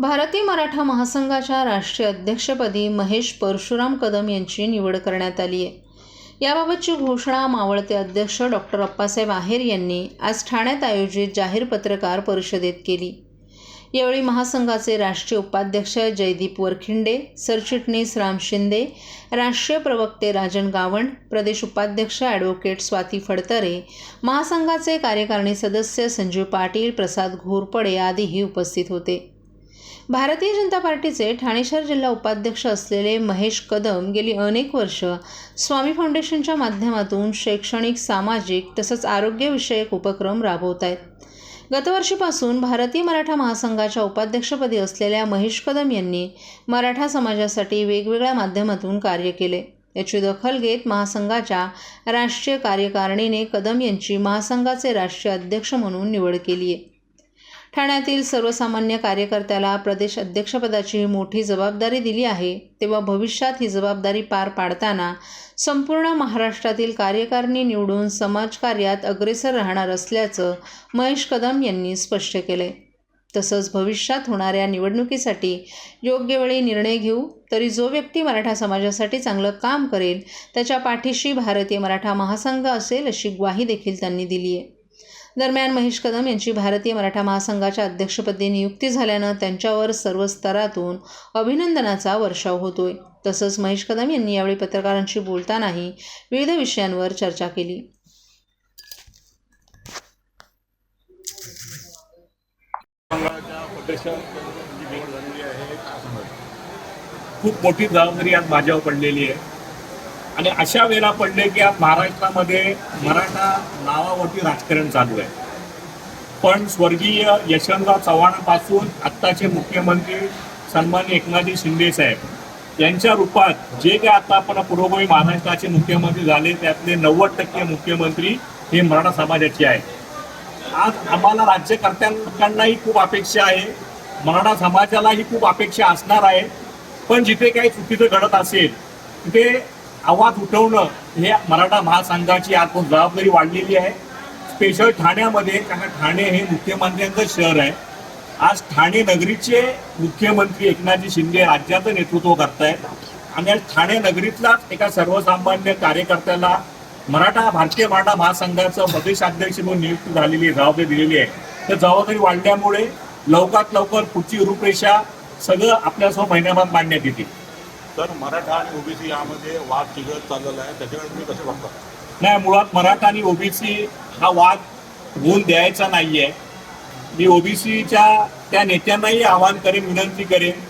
भारतीय मराठा महासंघाच्या राष्ट्रीय अध्यक्षपदी महेश परशुराम कदम यांची निवड करण्यात आली आहे. याबाबतची घोषणा मावळते अध्यक्ष डॉक्टर अप्पासाहेब आहेर यांनी आज ठाण्यात आयोजित जाहीर पत्रकार परिषदेत केली. यावेळी महासंघाचे राष्ट्रीय उपाध्यक्ष जयदीप वरखिंडे सरचिटणीस राम शिंदे राष्ट्रीय प्रवक्ते राजन गावंड प्रदेश उपाध्यक्ष ॲडव्होकेट स्वाती फडतरे महासंघाचे कार्यकारिणी सदस्य संजीव पाटील प्रसाद घोरपडे आदीही उपस्थित होते. भारतीय जनता पार्टीचे ठाणे शहर जिल्हा उपाध्यक्ष असलेले महेश कदम गेली अनेक वर्ष स्वामी फाउंडेशनच्या माध्यमातून शैक्षणिक सामाजिक तसंच आरोग्यविषयक उपक्रम राबवत आहेत. गतवर्षीपासून भारतीय मराठा महासंघाच्या उपाध्यक्षपदी असलेल्या महेश कदम यांनी मराठा समाजासाठी वेगवेगळ्या माध्यमातून कार्य केले. याची दखल घेत महासंघाच्या राष्ट्रीय कार्यकारिणीने कदम यांची महासंघाचे राष्ट्रीय अध्यक्ष म्हणून निवड केली आहे ठाण्यातील सर्वसामान्य कार्यकर्त्याला प्रदेश अध्यक्षपदाची मोठी जबाबदारी दिली आहे. तेव्हा भविष्यात ही जबाबदारी पार पाडताना संपूर्ण महाराष्ट्रातील कार्यकारिणी निवडून समाजकार्यात अग्रेसर राहणार असल्याचं महेश कदम यांनी स्पष्ट केले. तसंच भविष्यात होणाऱ्या निवडणुकीसाठी योग्य वेळी निर्णय घेऊ तरी जो व्यक्ती मराठा समाजासाठी चांगलं काम करेल त्याच्या पाठीशी भारतीय मराठा महासंघ असेल अशी ग्वाही देखील त्यांनी दिली आहे दरम्यान महेश कदम यांची भारतीय मराठा महासंघाच्या अध्यक्षपदी नियुक्ती झाल्यानं त्यांच्यावर सर्व स्तरातून अभिनंदनाचा वर्षाव होतोय. तसंच महेश कदम यांनी यावेळी पत्रकारांशी बोलतानाही विविध विषयांवर चर्चा केली. खूप मोठी जबाबदारी आज माझ्यावर पडलेली आहे. आणि अशा वेळेला पडले की आज महाराष्ट्रामध्ये मराठा नावावरती राजकारण चालू आहे. पण स्वर्गीय यशवंतराव चव्हाणापासून आत्ताचे मुख्यमंत्री सन्मान्य एकनाथजी शिंदे साहेब यांच्या रूपात जे काय आता आपण पूर्वभावी महाराष्ट्राचे मुख्यमंत्री झाले त्यातले नव्वद टक्के मुख्यमंत्री हे मराठा समाजाचे आहेत. आज आम्हाला राज्यकर्त्यांनाही खूप अपेक्षा आहे. मराठा समाजालाही खूप अपेक्षा असणार आहे. पण जिथे काही चुकीचं घडत असेल तिथे आवाज उठवणं हे मराठा महासंघाची आज जबाबदारी वाढलेली आहे. स्पेशल ठाण्यामध्ये कारण ठाणे हे मुख्यमंत्र्यांचं शहर आहे. आज ठाणे नगरीचे मुख्यमंत्री एकनाथजी शिंदे राज्याचं नेतृत्व करतायत. आणि आज ठाणे नगरीतलाच एका सर्वसामान्य कार्यकर्त्याला मराठा भारतीय मराठा महासंघाचं प्रदेशाध्यक्ष म्हणून नियुक्त झालेली जबाबदारी दिलेली आहे. तर जबाबदारी वाढल्यामुळे लवकरात लवकर पुढची रूपरेषा सगळं आपल्यासमोर महिन्याभरात मांडण्यात येते. तर मराठा आणि ओबीसी यामध्ये वाद चिघळत चाललेला आहे. त्याच्याकडे तुम्ही कसे बघता? नाही मुळात मराठा आणि ओबीसी हा वाद होऊन द्यायचा नाहीये. मी ओबीसीच्या त्या नेत्यांनाही आवाहन करेन विनंती करेन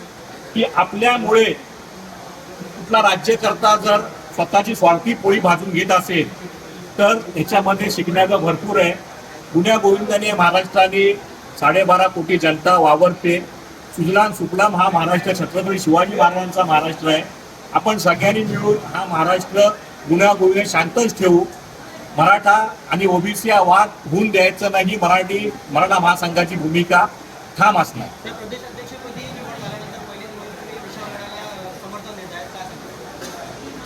की आपल्यामुळे कुठला राज्यकर्ता जर स्वतःची स्वार्थी पोळी भाजून घेत असेल तर ह्याच्यामध्ये शिकण्याचं भरपूर आहे. गुन्ह्या गोविंदाने महाराष्ट्राने साडेबारा कोटी जनता वावरते. सुजलाम सुफलाम हा महाराष्ट्र छत्रपती शिवाजी महाराजांचा महाराष्ट्र आहे. आपण सगळ्यांनी मिळून हा महाराष्ट्र गुण्यागुण्य शांतच ठेवू. मराठा आणि ओबीसी हा वाद होऊन द्यायचं नाही मराठी मराठा महासंघाची भूमिका ठाम असणार.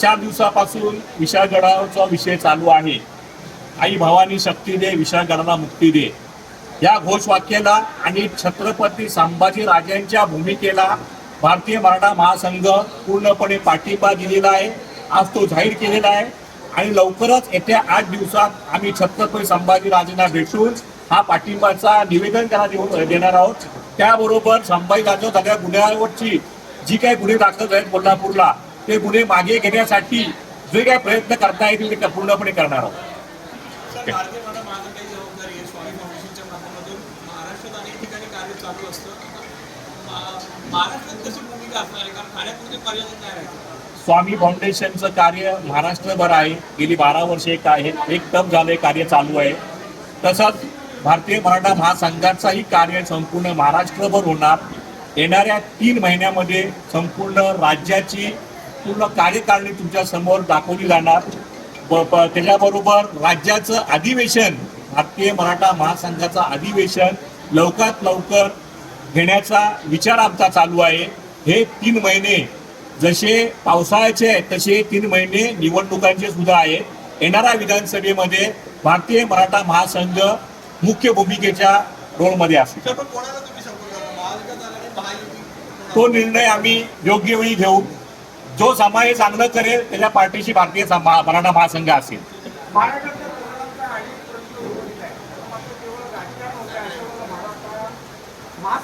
चार दिवसापासून विशाळगडाचा विषय चालू आहे. आई भावानी शक्ती दे विशाळगडाला मुक्ती दे. या घोषवाक्याला आणि छत्रपती संभाजी राजांच्या भूमिकेला भारतीय मराठा महासंघ पूर्णपणे पाठिंबा दिलेला आहे. आज तो जाहीर केलेला आहे. आणि लवकरच येत्या आठ दिवसात आम्ही छत्रपती संभाजी राजांना भेटून हा पाठिंबाचा निवेदन त्यांना देऊन देणार आहोत. त्याबरोबर संभाजी राजा सगळ्या गुन्ह्यावरची जी काही गुन्हे दाखल आहेत कोल्हापूरला ते गुन्हे मागे घेण्यासाठी जे काही प्रयत्न करता येतील ते पूर्णपणे करणार आहोत सर भारतीय मराठा महासंघाची जबाबदारी आहे स्वामी फाउंडेशनच्या माध्यमातून महाराष्ट्रात अनेक ठिकाणी कार्य चालू असतं मा- महाराष्ट्रात कशी भूमिका असणार आहे कारण ठाण्यापुरते मर्यादित नाही राहायचं स्वामी फाउंडेशनचं कार्य महाराष्ट्रभर आहे. गेली बारा वर्षे एक आहे. एक टप झालंय कार्य चालू आहे. तसंच भारतीय मराठा महासंघाचाही कार्य संपूर्ण महाराष्ट्रभर होणार. येणाऱ्या तीन महिन्यामध्ये संपूर्ण राज्याची पूर्ण कार्यकारिणी तुमच्यासमोर दाखवली जाणार. त्याच्याबरोबर राज्याचं अधिवेशन भारतीय मराठा महासंघाचं अधिवेशन लवकरात लवकर घेण्याचा विचार आमचा चालू आहे. हे तीन महिने जसे पावसाळ्याचे आहेत तसे तीन महिने निवडणुकांचे सुद्धा आहेत. येणाऱ्या विधानसभेमध्ये भारतीय मराठा महासंघ मुख्य भूमिकेच्या रोलमध्ये असेल. तो निर्णय आम्ही योग्य वेळी घेऊ. जो समाज चांगलं करेल त्याच्या पार्टीशी भारतीय मराठा महासंघ असेल महाराष्ट्रातल्या तरुणांचा अडीच प्रश्न उरलेला आहे तर मात्र केवळ राजकारण होतं अशा वेळेला महाराष्ट्रात महासंघ काय काम करेल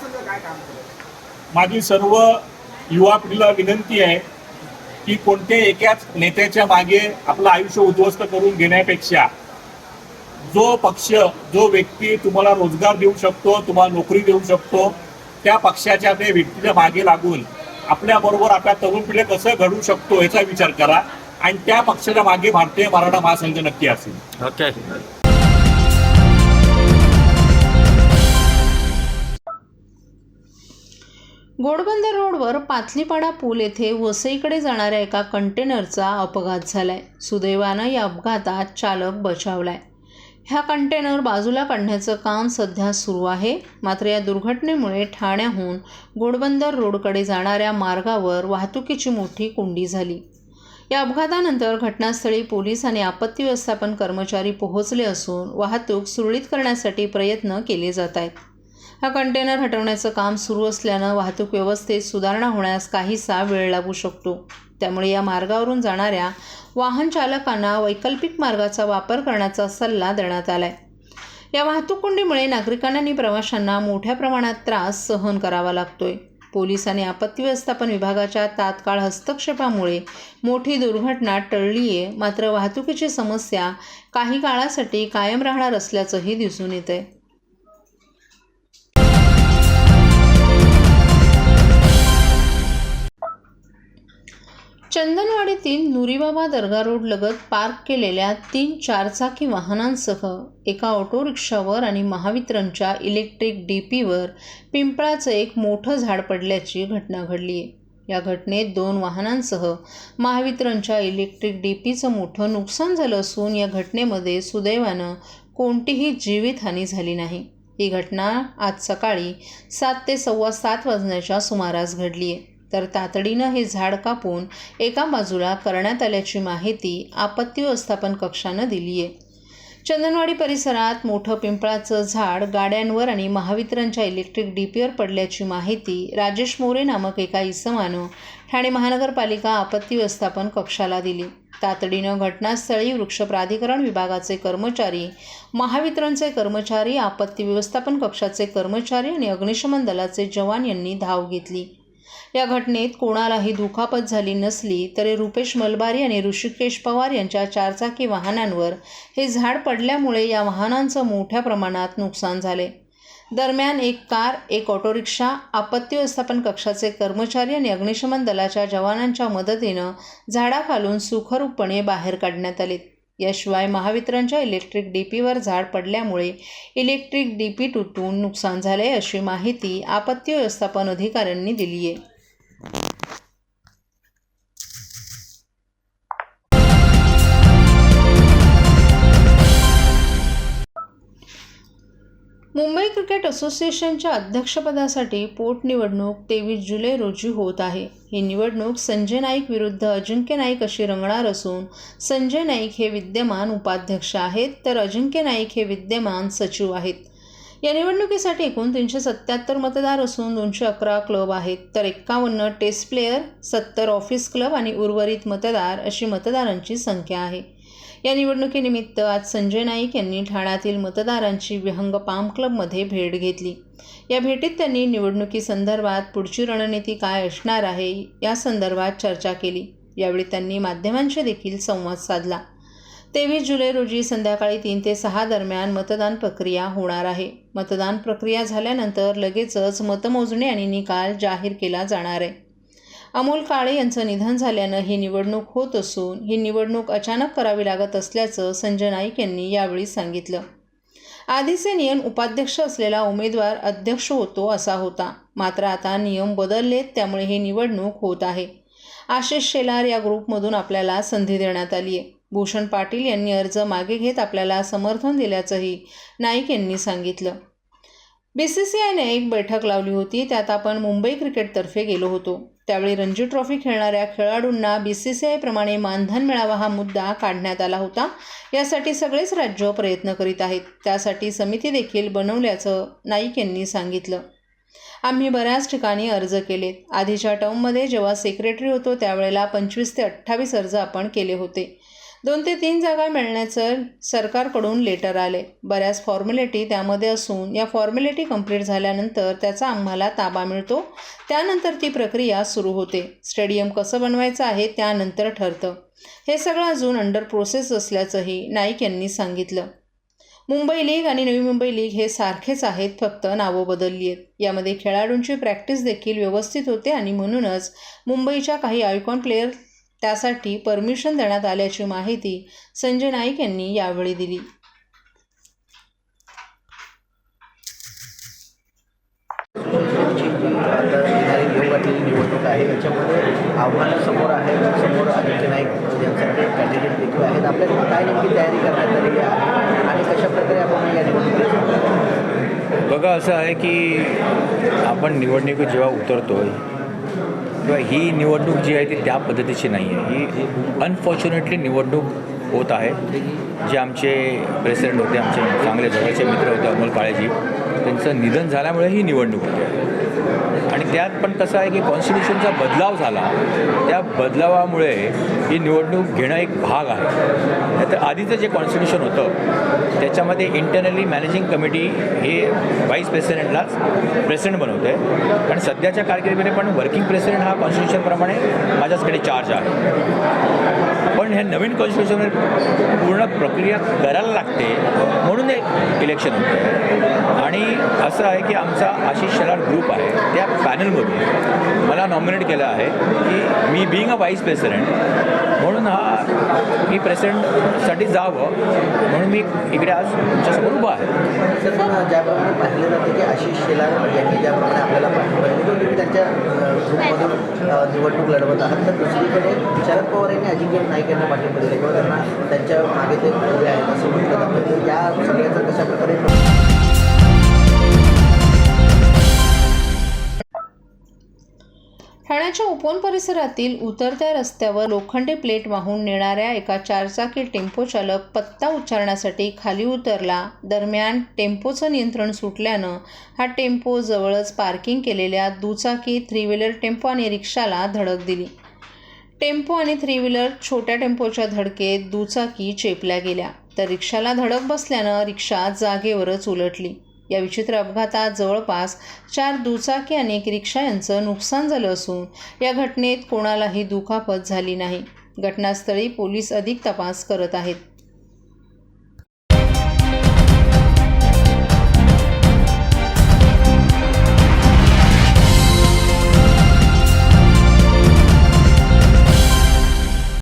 माझी सर्व युवा पिढीला विनंती आहे की कोणत्याही एकाच नेत्याच्या मागे आपलं आयुष्य उद्ध्वस्त करून घेण्यापेक्षा जो पक्ष जो व्यक्ती तुम्हाला रोजगार देऊ शकतो तुम्हाला नोकरी देऊ शकतो त्या पक्षाच्या त्या व्यक्तीच्या मागे लागून आपल्याबरोबर आपल्या तरुण पिढी कसं घडू शकतो याचा विचार करा. आणि त्या पक्षाच्या मागे भारतीय मराठा महासंघ नक्की असेल. घोडबंदर रोडवर पाथलीपाडा पूल येथे वसईकडे जाणाऱ्या एका कंटेनरचा अपघात झालाय. सुदैवानं या अपघातात चालक बचावलाय. ह्या कंटेनर बाजूला काढण्याचं काम सध्या सुरू आहे. मात्र या दुर्घटनेमुळे ठाण्याहून घोडबंदर रोडकडे जाणाऱ्या मार्गावर वाहतुकीची मोठी कोंडी झाली. या अपघातानंतर घटनास्थळी पोलीस आणि आपत्ती व्यवस्थापन कर्मचारी पोहोचले असून वाहतूक सुरळीत करण्यासाठी प्रयत्न केले जात आहेत. हा कंटेनर हटवण्याचं काम सुरू असल्यानं वाहतूक व्यवस्थेत सुधारणा होण्यास काहीसा वेळ लागू शकतो. त्यामुळे या मार्गावरून जाणाऱ्या वाहन चालकांना वैकल्पिक मार्गाचा वापर करण्याचा सल्ला देण्यात आला आहे या वाहतूक कोंडीमुळे नागरिकांना आणि प्रवाशांना मोठ्या प्रमाणात त्रास सहन करावा लागतोय. पोलीस आणि आपत्ती व्यवस्थापन विभागाच्या तात्काळ हस्तक्षेपामुळे मोठी दुर्घटना टळली आहे मात्र वाहतुकीची समस्या काही काळासाठी कायम राहणार असल्याचंही दिसून येत आहे चंदनवाडीतील नुरीबाबा दर्गा रोड लगत पार्क केलेल्या तीन चारचाकी वाहनांसह एका ऑटो रिक्षावर आणि महावितरणच्या इलेक्ट्रिक डीपीवर पिंपळाचं एक मोठं झाड पडल्याची घटना घडली. आहे या घटनेत दोन वाहनांसह महावितरणच्या इलेक्ट्रिक डीपीचं मोठं नुकसान झालं असून या घटनेमध्ये सुदैवानं कोणतीही जीवितहानी झाली नाही. ही घटना आज सकाळी सात ते सव्वा सात वाजण्याच्या सुमारास घडली आहे तर तातडीनं हे झाड कापून एका बाजूला करण्यात आल्याची माहिती आपत्ती व्यवस्थापन कक्षानं दिली आहे. चंदनवाडी परिसरात मोठं पिंपळाचं झाड गाड्यांवर आणि महावितरणच्या इलेक्ट्रिक डीपीवर पडल्याची माहिती राजेश मोरे नामक एका इसमानं ठाणे महानगरपालिका आपत्ती व्यवस्थापन कक्षाला दिली. तातडीनं घटनास्थळी वृक्ष प्राधिकरण विभागाचे कर्मचारी महावितरणचे कर्मचारी आपत्ती व्यवस्थापन कक्षाचे कर्मचारी आणि अग्निशमन दलाचे जवान यांनी धाव घेतली. या घटनेत कोणालाही दुखापत झाली नसली तरी रुपेश मलबारी आणि ऋषिकेश पवार यांच्या चारचाकी वाहनांवर हे झाड पडल्यामुळे या वाहनांचं मोठ्या प्रमाणात नुकसान झाले. दरम्यान एक कार एक ऑटोरिक्षा आपत्ती व्यवस्थापन कक्षाचे कर्मचारी आणि अग्निशमन दलाच्या जवानांच्या मदतीनं झाडाखालून सुखरूपपणे बाहेर काढण्यात आले याशिवाय महावितरणच्या इलेक्ट्रिक डीपीवर झाड पडल्यामुळे इलेक्ट्रिक डीपी तुटून नुकसान झाले अशी माहिती आपत्ती व्यवस्थापन अधिकाऱ्यांनी दिली आहे मुंबई क्रिकेट असोसिएशनच्या अध्यक्षपदासाठी पोटनिवडणूक तेवीस जुलै रोजी होत आहे. ही निवडणूक संजय नाईक विरुद्ध अजिंक्य नाईक अशी रंगणार असून संजय नाईक हे विद्यमान उपाध्यक्ष आहेत तर अजिंक्य नाईक हे विद्यमान सचिव आहेत. या निवडणुकीसाठी एकूण तीनशे सत्त्याहत्तर मतदार असून दोनशे अकरा क्लब आहेत तर एक्कावन्न टेस्ट प्लेयर सत्तर ऑफिस क्लब आणि उर्वरित मतदार अशी मतदारांची संख्या आहे. या निवडणुकीनिमित्त आज संजय नाईक यांनी ठाण्यातील मतदारांची विहंग पाम क्लबमध्ये भेट घेतली. या भेटीत त्यांनी निवडणुकीसंदर्भात पुढची रणनीती काय असणार आहे या संदर्भात चर्चा केली. यावेळी त्यांनी माध्यमांशी देखील संवाद साधला. तेवीस जुलै रोजी संध्याकाळी तीन ते सहा दरम्यान मतदान प्रक्रिया होणार आहे. मतदान प्रक्रिया झाल्यानंतर लगेचच मतमोजणी आणि निकाल जाहीर केला जाणार आहे. अमोल काळे यांचं निधन झाल्यानं ही निवडणूक होत असून ही निवडणूक अचानक करावी लागत असल्याचं संजय नाईक यांनी यावेळी सांगितलं. आधीचे नियम उपाध्यक्ष असलेला उमेदवार अध्यक्ष होतो असा होता. मात्र आता नियम बदललेत त्यामुळे ही निवडणूक होत आहे. आशिष शेलार या ग्रुपमधून आपल्याला संधी देण्यात आली आहे. भूषण पाटील यांनी अर्ज मागे घेत आपल्याला समर्थन दिल्याचंही नाईक यांनी सांगितलं. बी सी सी आयने एक बैठक लावली होती त्यात आपण मुंबई क्रिकेटतर्फे गेलो होतो. त्यावेळी रणजी ट्रॉफी खेळणाऱ्या खेळाडूंना बी सी सी आयप्रमाणे मानधन मिळावा हा मुद्दा काढण्यात आला होता. यासाठी सगळेच राज्य प्रयत्न करीत आहेत. त्यासाठी समिती देखील बनवल्याचं नाईक यांनी सांगितलं. आम्ही बऱ्याच ठिकाणी अर्ज केलेत. आधीच्या टर्ममध्ये जेव्हा सेक्रेटरी होतो त्यावेळेला पंचवीस ते अठ्ठावीस अर्ज आपण केले होते. दोन ते तीन जागा मिळण्याचं सरकारकडून लेटर आले. बऱ्याच फॉर्मॅलिटी त्यामध्ये असून या फॉर्मॅलिटी कंप्लीट झाल्यानंतर त्याचा आम्हाला ताबा मिळतो. त्यानंतर ती प्रक्रिया सुरू होते. स्टेडियम कसं बनवायचं आहे त्यानंतर ठरतं. हे सगळं अजून अंडर प्रोसेस असल्याचंही नाईक यांनी सांगितलं. मुंबई लीग आणि नवी मुंबई लीग हे सारखेच आहेत फक्त नावं बदलली आहेत. यामध्ये खेळाडूंची प्रॅक्टिस देखील व्यवस्थित होते आणि म्हणूनच मुंबईच्या काही आयकॉन प्लेयर त्यासाठी परमिशन देण्यात आल्याची माहिती संजय नाईक यांनी यावेळी दिली. निवडणूक आहे याच्यामध्ये आव्हानं समोर आहे समोर आदित्य नाईक यांसारखे कॅन्डिडेट देखील आहेत आपल्याकडे काय नेमकी तयारी करण्यात आलेली आहे आणि कशा प्रकारे आपण या निवडणुकीत बघा असं आहे की आपण निवडणुकीत जेव्हा उतरतो किंवा ही निवडणूक जी आहे ती त्या पद्धतीची नाही आहे. ही अनफॉर्च्युनेटली निवडणूक होत आहे. जे आमचे प्रेसिडेंट होते आमचे चांगले जवळचे मित्र होते अमोल काळेजी त्यांचं निधन झाल्यामुळे ही निवडणूक होते. आणि त्यात पण कसं आहे की कॉन्स्टिट्यूशनचा बदलाव झाला. त्या बदलावामुळे ही निवडणूक घेणं एक भाग आहे. तर आधीचं जे कॉन्स्टिट्यूशन होतं त्याच्यामध्ये इंटरनली मॅनेजिंग कमिटी हे व्हाईस प्रेसिडेंटलाच प्रेसिडेंट बनवते. कारण सध्याच्या कारकिर्दीमध्ये पण वर्किंग प्रेसिडेंट हा कॉन्स्टिट्यूशनप्रमाणे माझ्याचकडे चार्ज आहे. पण ह्या नवीन कॉन्स्टिट्यूशनवर पूर्ण प्रक्रिया करायला लागते म्हणून एक इलेक्शन होतं. आणि असं आहे की आमचा आशिष शरार ग्रुप आहे. त्या पॅनलमधून मला नॉमिनेट केलं आहे की मी बिईंग अ व्हाईस प्रेसिडेंट म्हणून हा मी प्रेसिडेंटसाठी जावं म्हणून मी इकडे आज तुमच्यासमोर उभा आहे. सर पण ज्याप्रमाणे पाहिलं जाते की आशिष शेलार यांनी ज्याप्रमाणे आपल्याला पाठिंबा तुम्ही त्यांच्या ग्रुपमधून निवडणूक लढवत आहात. तर दुसरीकडे शरद पवार यांनी अजिंक्य नाईक यांना पाठिंबा दिला किंवा त्यांना त्यांच्या मागे ते आहेत असं म्हटलं जातं. तर या सगळ्याचा कशा प्रकारे ठाण्याच्या उपोन परिसरातील उतरत्या रस्त्यावर लोखंडी प्लेट वाहून नेणाऱ्या एका चारचाकी टेम्पो चालक पत्ता उच्चारण्यासाठी खाली उतरला. दरम्यान टेम्पोचं नियंत्रण सुटल्यानं हा टेम्पो जवळच पार्किंग केलेल्या दुचाकी थ्री व्हीलर टेम्पो आणि रिक्षाला धडक दिली. टेम्पो आणि थ्री व्हीलर छोट्या टेम्पोच्या धडकेत दुचाकी चेपल्या गेल्या. तर रिक्षाला धडक बसल्यानं रिक्षा जागेवरच उलटली. या विचित्र अपघातात जवळपास चार दुचाकी आणि एक रिक्षा यांचं नुकसान झालं असून या घटनेत कोणालाही दुखापत झाली नाही. घटनास्थळी पोलीस अधिक तपास करत आहेत.